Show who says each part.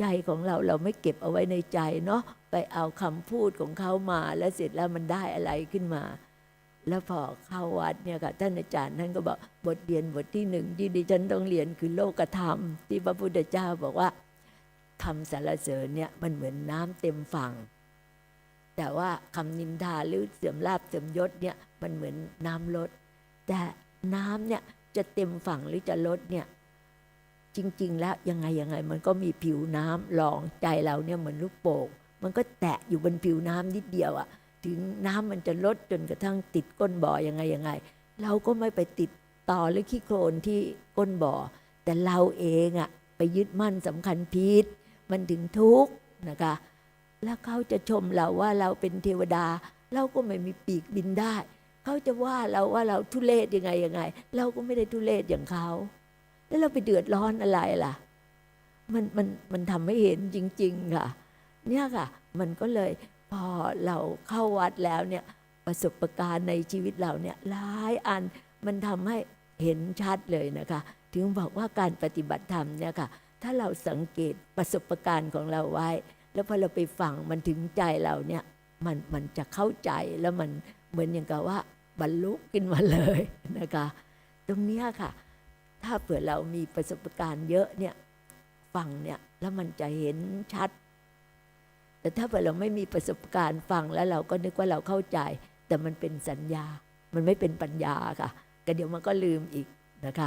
Speaker 1: ใจของเราเราไม่เก็บเอาไว้ในใจเนาะไปเอาคำพูดของเขามาแล้วเสร็จแล้วมันได้อะไรขึ้นมา แล้วพอเข้าวัดเนี่ยค่ะท่านอาจารย์ท่านก็บอกบทเรียนบทที่หนึ่งที่ดิฉันต้องเรียนคือโลกธรรม ที่พระพุทธเจ้าบอกว่าคำสรรเสริญเนี่ยมันเหมือนน้ำเต็มฝั่ง แต่ว่าคำนินทาหรือเสื่อมลาบเสื่อมยศเนี่ยมันเหมือนน้ำลด แต่น้ำเนี่ยจะเต็มฝั่งหรือจะลดเนี่ย จริง ๆ แล้วยังไงยังไงมันก็มีผิวน้ำรองใจเราเนี่ยเหมือนลูกโป่งมันก็แตะอยู่บนผิวน้ำนิดเดียวอะถึงน้ำมันจะลดจนกระทั่งติดก้นบ่อยังไงยังไง เราก็ไม่ไปติดต่อหรือขี้โคลนที่ก้นบ่อ แต่เราเองอะไปยึดมั่นสำคัญผิดมันถึงทุกข์นะคะ แล้วเขาจะชมเราว่าเราเป็นเทวดา เราก็ไม่มีปีกบินได้ เขาจะว่าเราว่าเราทุเลศยังไงยังไง เราก็ไม่ได้ทุเลศอย่างเขา แล้วเราไปเดือดร้อนอะไรล่ะ มันมันมันทำให้เห็นจริง ๆ ค่ะ เนี่ยค่ะ มันก็เลยพอเราเข้าวัดแล้วเนี่ยประสบการณ์ในชีวิตเราเนี่ยหลายอันมันทำให้เห็นชัดเลยนะคะ ถึงบอกว่าการปฏิบัติธรรมเนี่ยค่ะ ถ้าเราสังเกตประสบการณ์ของเราไว้ แล้วพอเราไปฟังมันถึงใจเราเนี่ยมันมันจะเข้าใจแล้วมันเหมือนอย่างกับว่าบรรลุขึ้นมาเลยนะคะ ตรงเนี้ยค่ะ ถ้าเผื่อเรามีประสบการณ์เยอะเนี่ยฟังเนี่ยแล้วมันจะเห็นชัด แต่ถ้าเผื่อเราไม่มีประสบการณ์ฟังแล้วเราก็นึกว่าเราเข้าใจ แต่มันเป็นสัญญา มันไม่เป็นปัญญาค่ะก็เดี๋ยวมันก็ลืมอีกนะคะ